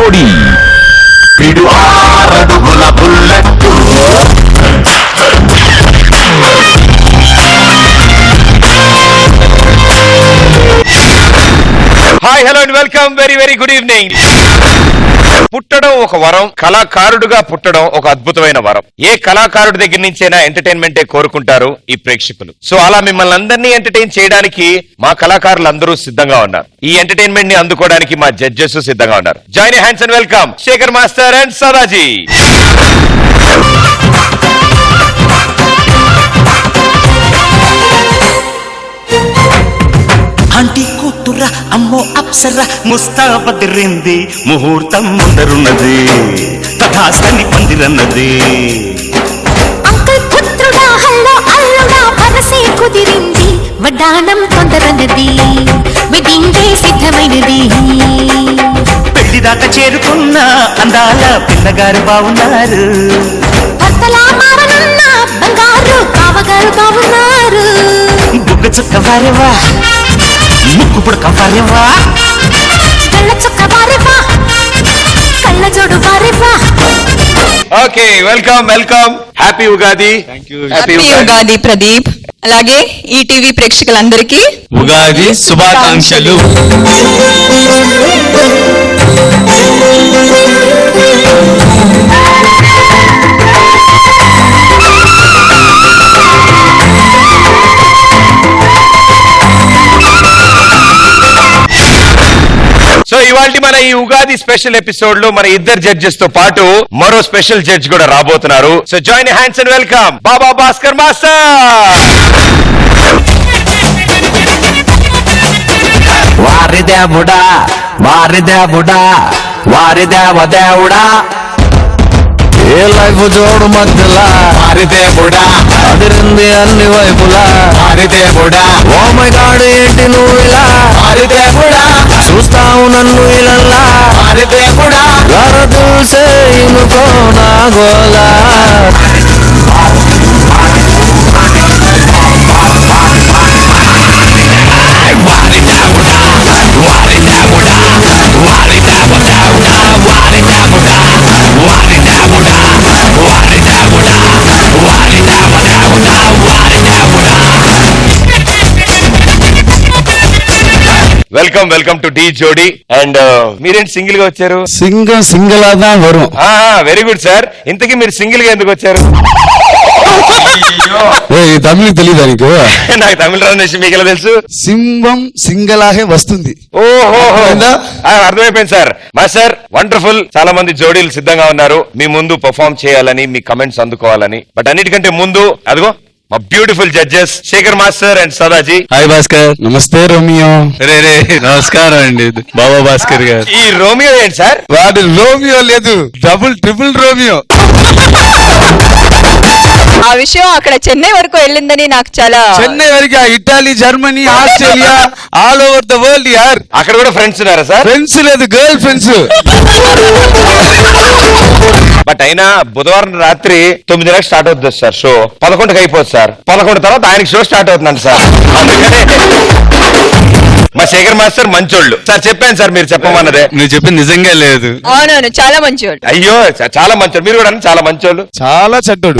జోడి. పిడు ఆరడుగుల bullet. Hi hello and welcome very very good evening పుట్టడం ఒక వరం కళాకారుడుగా పుట్టడం ఒక అద్భుతమైన వరం. ఏ కళాకారుడి దగ్గర నుంచైనా ఎంటర్టైన్మెంటే కోరుకుంటారు ఈ ప్రేక్షకులు. సో అలా మిమ్మల్ని అందరినీ ఎంటర్టైన్ చేయడానికి మా కళాకారులు అందరూ సిద్ధంగా ఉన్నారు. ఈ ఎంటర్టైన్మెంట్ని అందుకోవడానికి మా జడ్జెస్ సిద్ధంగా ఉన్నారు. Join hands and welcome Shekhar master and Sadaji. Apsara ముస్తాబదిరింది ముహూర్తం ముందరున్నది తథాస్తని పందిరన్నది. కుదిరింది. వడ్డాణం తొందరన్నది. వెడ్డింగ్ సిద్ధమైనది. పెళ్ళి దాకా చేరుకున్న అందాల పిల్లగారు బాగున్నారు భర్తలా మారనున్న బంగారు కావగారు బాగున్నారు బుగ్గ చుక్క వారేవా? ముక్కు పుడక వారేవా? Okay welcome welcome. Happy Ugadi happy happy Ugadi Pradeep అలాగే ఈటీవీ ప్రేక్షకులందరికీ ఉగాది శుభాకాంక్షలు. ఇవాళ మన ఈ ఉగాది స్పెషల్ ఎపిసోడ్లో మన ఇద్దరు జడ్జెస్తో పాటు మరో స్పెషల్ జడ్జ్ కూడా రాబోతున్నారు. So join hands and welcome Baba Bhaskar master వారి దేవుడా వారి దేవుడా వారి దేవ దేవుడా ఏ లైఫ్ జోడు మధ్యలా? వారి దేవుడా. అదిరింది అన్ని వైపులా? వారి దేవుడా. ఓ మై గాడ్ ఏంటి నువ్వు ఇలా? వారి నన్ను ఇలల్లా వారి దేవుడా గర చూసే ఇనుకో నా గోలా వెల్కమ్ వెల్కమ్ టు డి జోడి అండ్ మీరేంటి సింగిల్ గా వచ్చారు సింగం సింగలా தான் வரும் వెరీ గుడ్ సార్ ఇంతకీ మీరు సింగిల్ గా ఎందుకు వచ్చారు ఏయ్ తమిళ్ తెలీదా నీకు నాకు తమిళ రాని విషయం మీకు ఎలా తెలుసు సింహం సింగలాగే వస్తుంది ఓహో అర్థమైందా? అర్థమైపోయింది సార్ మా సార్ వండర్ఫుల్ చాలా మంది జోడీలు సిద్ధంగా ఉన్నారు మీ ముందు పర్ఫామ్ చేయాలని మీ కమెంట్స్ అందుకోవాలని బట్ అన్నిటికంటే ముందు అదిగో మా beautiful judges Shekhar master and Sadaji hi Bhaskar నమస్తే రోమియో రే రే. నమస్కారం అండి. బాబా భాస్కర్ గారు. ఈ రోమియో ఏంటి సార్? వాడి రోమియో లేదు. డబుల్ ట్రిపుల్ రోమియో ఆ విషయం అక్కడ చెన్నై వరకు వెళ్ళిందని నాకు చాలా చెన్నై వరకు Italy Germany Australia all over the world యార్. అక్కడ కూడా ఫ్రెండ్స్ ఉన్నారా సార్? ఫ్రెండ్స్ లేదు గర్ల్ ఫ్రెండ్స్ అయినా బుధవారం రాత్రి తొమ్మిదిన్నరకు స్టార్ట్ అవుతుంది సార్ షో. పదకొండుకి అయిపోతుంది సార్. పదకొండు తర్వాత ఆయనకి షో స్టార్ట్ అవుతుందంట సార్. మా శేఖర్ మాస్టర్ మంచోళ్ళు. సార్ చెప్పాను సార్ మీరు చెప్పమన్నదే. నువ్వు చెప్పింది నిజంగా లేదు. అవునవును చాలా మంచివాడు అయ్యో చ- చాలా మంచోళ్ళు మీరు కూడా చాలా మంచోళ్ళు. చాలా చెడ్డోడు.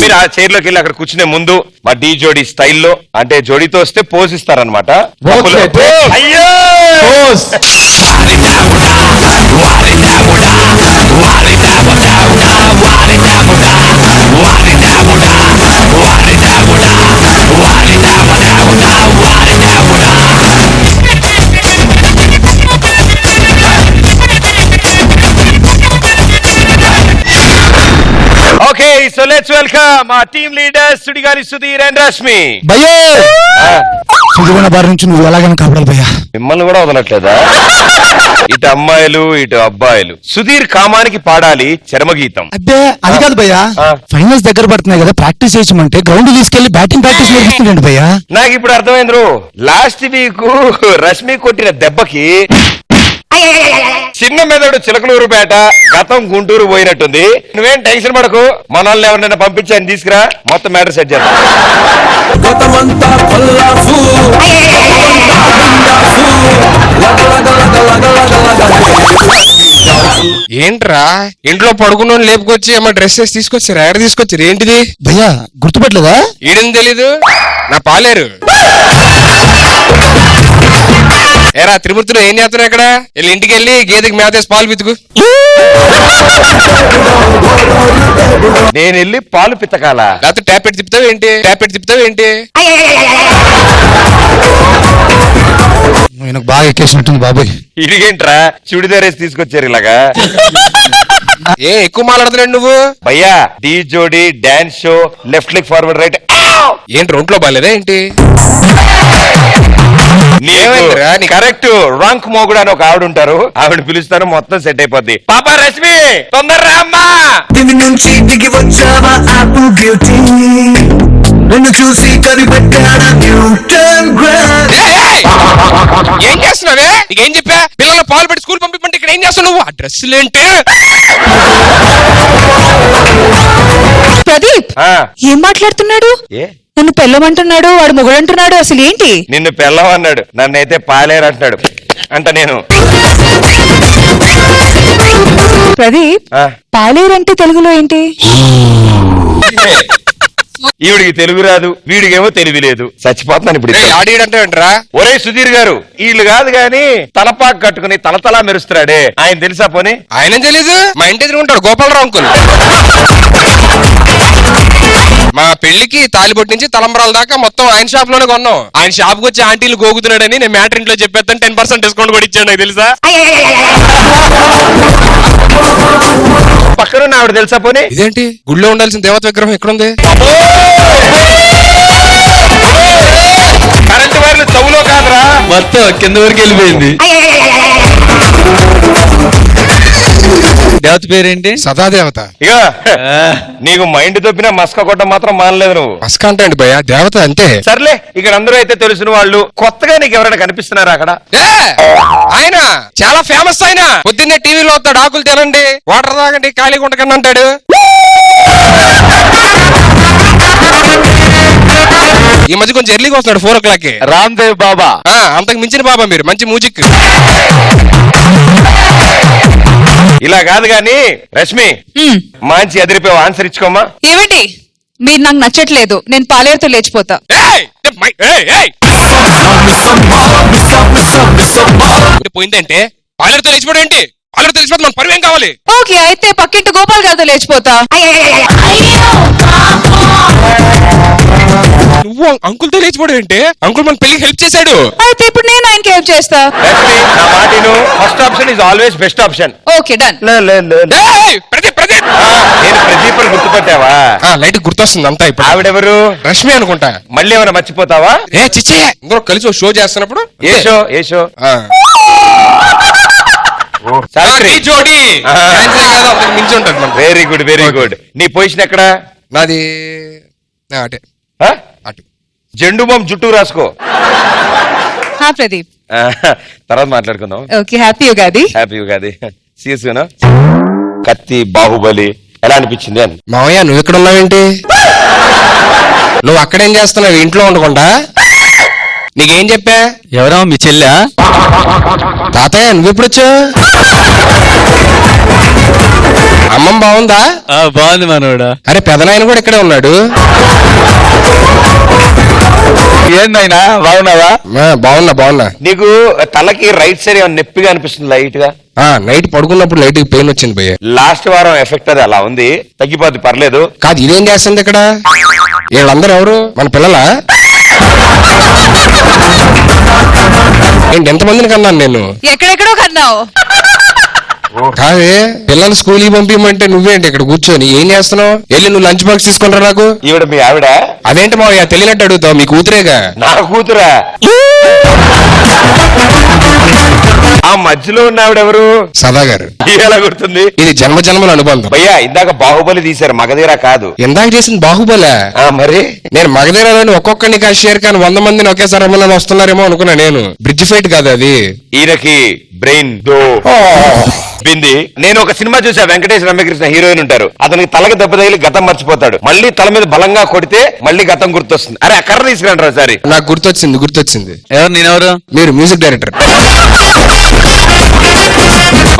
మీరు ఆ చైర్లోకి వెళ్ళి అక్కడ కూర్చునే ముందు మా డీ జోడీ స్టైల్లో అంటే జోడీతో వస్తే పోజ్ ఇస్తారనమాట pose. అయ్యో! Pose. సో లెట్స్ వెల్కమ్ మా team leader Sudigali Sudheer and Rashmi భయ్యే! సుడిగుణ బారి నుంచి నువ్వు ఎలాగైనా కాపాడాలి భయ్యా. మిమ్మల్ని కూడా వదలట్లేదా? ఇటు అమ్మాయిలు ఇటు అబ్బాయిలు. సుధీర్ కామానికి పాడాలి చరమగీతం. అబ్బే అది కాదు భయ్యా. ఆ. ఫైనల్స్ దగ్గర పడుతున్నాయి కదా ప్రాక్టీస్ చేయమంటే గ్రౌండ్ తీసుకెళ్ళి బ్యాటింగ్ ప్రాక్టీస్ నేర్పిస్తుండండి భయ్యా. నాకు ఇప్పుడు అర్థమైంది లాస్ట్ వీక్ రష్మి కొట్టిన దెబ్బకి చిన్న మెదడు చిలకలూరుపేట గతం గుంటూరు పోయినట్టుంది. నువ్వేం టెన్షన్ పడకు మనల్ని ఎవరినైనా పంపించాను తీసుకురా మొత్తం మ్యాటర్ సెట్ చేద్దాం. ఏంట్రా? ఇంట్లో పడుకున్న లేపుకొచ్చి ఏమో డ్రెస్ వేసి తీసుకొచ్చారు ఎక్కడ తీసుకొచ్చారు. ఏంటిది? భయ్యా గుర్తుపట్టలేదా? ఈడేం తెలీదు? నా పాలేరు. ఏరా త్రిమూర్తులు ఏం చేస్తున్నావు ఇక్కడ? వెళ్ళి ఇంటికి వెళ్ళి గేదెకి మేతేసి పాలు పితుకు. నేను వెళ్ళి పాలు పిత్తకాల లేకపోతే ట్యాపెట్ తిప్పుతావు ఏంటి? ట్యాపెట్ తిప్పుతావు ఏంటి? ఆయనకు బాగా ఎక్కేసినట్టుంది బాబాయ్. ఇడిగేంట్రా? చుడిదార్ వేసి తీసుకొచ్చారు ఇలాగా. ఏ ఎక్కువ మాట్లాడుతున్నాడు నువ్వు? భయ్యా Dhee Jodi dance show left leg forward right. ఏంటి ఒంట్లో బాగాలేదా ఏంటి? కరెక్ట్ రాంక్ మోగుడు అని ఒక ఆవిడ ఉంటారు ఆవిడ పిలుస్తాను మొత్తం సెట్ అయిపోద్ది. పాపా రశ్మి తొందరరా అమ్మా! దివి నుంచి దిగి వచ్చావా బ్యూటీ నిన్ను చూసి కనిపెట్టాడా న్యూటన్! ఏం చేస్తున్నావే? నీకేం చెప్పా? పిల్లలు పాలు పెట్టి స్కూల్ పంపిమంటే ఇక్కడ ఏం చేస్తావు నువ్వు? ఆ డ్రెస్సులు ఏంటి? ప్రదీప్ ఆ, ఏం మాట్లాడుతున్నాడు? ఏ? నన్ను పెళ్ళమంటున్నాడు వాడు మొగుడంటున్నాడు అసలు ఏంటి? నిన్ను పెళ్ళం అన్నాడు నన్ను అయితే పాలేరు అంటున్నాడు అంట నేను. ప్రదీప్ ఆ, పాలేరంటే తెలుగులో ఏంటి? ఈవిడికి తెలుగు రాదు వీడికేమో తెలివి లేదు. చచ్చిపోతున్నాను ఇప్పుడు ఏయ్, ఆడీడంటే ఏంట్రా? ఒరే సుధీర్ గారు వీళ్ళు కాదు గాని తలపాకు కట్టుకుని తలతలా మెరుస్తున్నాడే. ఆయన తెలుసా పోనీ? ఆయన తెలీదు. మా ఇంటి ఎదురు ఉంటాడు గోపాలరావు అంకుల్. మా పెళ్ళికి తాలిబొట్టు నుంచి తలంబరాల దాకా మొత్తం ఆయన షాప్లోనే కొన్నాం. ఆయన షాప్కి వచ్చి ఆంటీలు గోగుతున్నాడని నేను మ్యాటర్ ఇంట్లో చెప్పేస్తాను టెన్ పర్సెంట్ డిస్కౌంట్ కూడా ఇచ్చాను నాకు తెలుసా? పక్కన ఆవిడ తెలుసా పోనీ? ఇదేంటి? గుళ్ళో ఉండాల్సిన దేవత విగ్రహం ఎక్కడుంది? కరెంట్ వైర్లు చౌలో కాదురా. మొత్తం కింద వరకు వెళ్ళిపోయింది. దేవత పేరేంటి? సదాదేవత. ఇక నీకు మైండ్ తప్పినా మస్క కొట్ట మాత్రం మానలేదు నువ్వు. మస్క అంటే అండి భయ్య? దేవత అంతే సర్లే ఇక్కడ అందరూ అయితే తెలిసిన వాళ్ళు కొత్తగా నీకు ఎవరైనా కనిపిస్తున్నారా అక్కడ? ఏ, ఆయన చాలా ఫేమస్ ఆయన. పొద్దున్నే టీవీలో వస్తాడు ఆకులు తినండి వాటర్ తాగండి ఖాళీగా ఉండకండి అంటాడు ఈ మధ్య కొంచెం ఎర్లీగా వస్తున్నాడు ఫోర్ ఓ క్లాక్కి రామ్ దేవ్ బాబా. ఆ, అంతకు మించిన బాబా మీరు మంచి మ్యూజిక్ ఇలా కాదు గాని రష్మి మంచి ఎదిరిపోయావు ఆన్సర్ ఇచ్చుకోమా ఏమిటి? మీరు నాకు నచ్చట్లేదు. నేను పాలేరుతో లేచిపోతా. ఏయ్! ఏ, మై- ఏయ్, ఏయ్! ఇప్పుడు పోయిందంటే? పాలర్తో లేచిపోవడం ఏంటి? పాలర్తో లేచిపోతే మన పరువేం కావాలి. ఓకే అయితే పక్కింటి గోపాల్ గారితో లేచిపోతా. నువ్వు అంకుల్తో లేచిపోవడం ఏంటి? అంకుల్ మన పెళ్ళికి హెల్ప్ చేశాడు. అయితే ఇప్పుడు నేను ఆయనకి హెల్ప్ చేస్తా. నా మాటిను first option is always best option okay done ఏయ్! ప్రదీప్ ప్రదీప్. నేను ప్రదీప్ అని గుర్తుపట్టావా? ఆ, లైట్ గుర్తొస్తుంది అంతా ఇప్పుడు. ఆవిడెవరు? రష్మి అనుకుంటా. మళ్ళీ ఏమైనా మర్చిపోతావా? ఏ చిచ్చే ఇందరూ కలిసి ఓ షో చేస్తున్నప్పుడు. ఏ షో ఏ షో ఆ. ఆ, సావిత్రి నీ జోడి. ఆ. డాన్సే కాదు అంతకు మించి ఉంటుంది మనకు. వెరీ గుడ్ వెరీ గుడ్ నీ పొజిషన్ ఎక్కడ? నాది ఆ, అటే. ఆ? జెండు బామ్ జుట్టు రాసుకో. హా ప్రదీప్. తర్వాత మాట్లాడుకుందాం. Okay happy Ugadi. Happy Ugadi. సీసునా కత్తి బాహుబలి ఎలా అనిపించింది అని. మావయ్య నువ్వు ఇక్కడ ఉన్నావేంటి? నువ్వు అక్కడేం చేస్తున్నావు? ఇంట్లో ఉండకుండా? నీకేం చెప్పా? ఎవరో మీ చెల్లె? తాతయ్య నువ్వు ఎప్పుడు వచ్చావు అమ్మమ్మ బాగుందా? బాగుంది మనోడా. అరే పెదనాయన కూడా ఇక్కడే ఉన్నాడు. ఏందైనా బాగున్నావా? బాగున్నా బాగున్నా. నీకు తలకి రైట్ సైడ్ ఏమైనా నొప్పిగా అనిపిస్తుంది లైట్గా ఆ నైట్ పడుకున్నప్పుడు లైట్ పెయిన్ వచ్చింది భయ్య. లాస్ట్ వారం ఎఫెక్ట్ అది అలా ఉంది. తగ్గిపోద్ది పర్లేదు. కాదు ఇదేం చేస్తుంది ఇక్కడ? వీళ్ళందరూ ఎవరు? మన పిల్లలా? ఏంటి ఎంతమందిని కన్నాను నేను? ఎక్కడెక్కడో కన్నావు? కాదే పిల్లలు స్కూల్కి పంపించమంటే నువ్వేంటి ఇక్కడ కూర్చొని? ఏం చేస్తున్నావు? వెళ్ళి నువ్వు లంచ్ బాక్స్ తీసుకుని నాకు. ఈవిడ మీ ఆవిడ? అదేంటి మావయ్య తెలియనట్టు అడుగుతావు మీ కూతురేగా? నా కూతురా? ఆ మధ్యలో ఉన్న ఆవిడెవరు? సదా గారు ఎలా గుర్తుంది? ఇది జన్మ జన్మల అనుబంధం. భయ్యా ఇందాక బాహుబలి తీశారు మగధీరా కాదు. ఇందాక చేసింది బాహుబలే. ఆ మరి? నేను మగధీరలోని ఒక్కొక్కడిని కాదు షేర్ ఖాన్ వంద మందిని ఒకేసారి వస్తున్నారేమో అనుకున్నా నేను. బ్రిడ్జ్ ఫైట్ కాదు అది. ఈయనకి బ్రెయిన్ దో. బింది నేను ఒక సినిమా చూసా వెంకటేష్ రమ్యకృష్ణ హీరోయిన్ ఉంటారు. అతనికి తలకి దెబ్బ తగిలి గతం మర్చిపోతాడు. మళ్ళీ తల మీద బలంగా కొడితే మళ్ళీ గతం గుర్తొస్తుంది. అరే ఆ కర్ర తీసుకురండి ఒకసారి నాకు గుర్తొచ్చింది గుర్తొచ్చింది. ఎవరు నేనెవరు? మీరు మ్యూజిక్ డైరెక్టర్.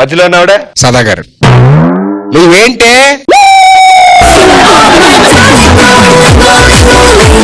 మధ్యలో ఉన్నవిడ? సదా గారు నువ్వేంటే?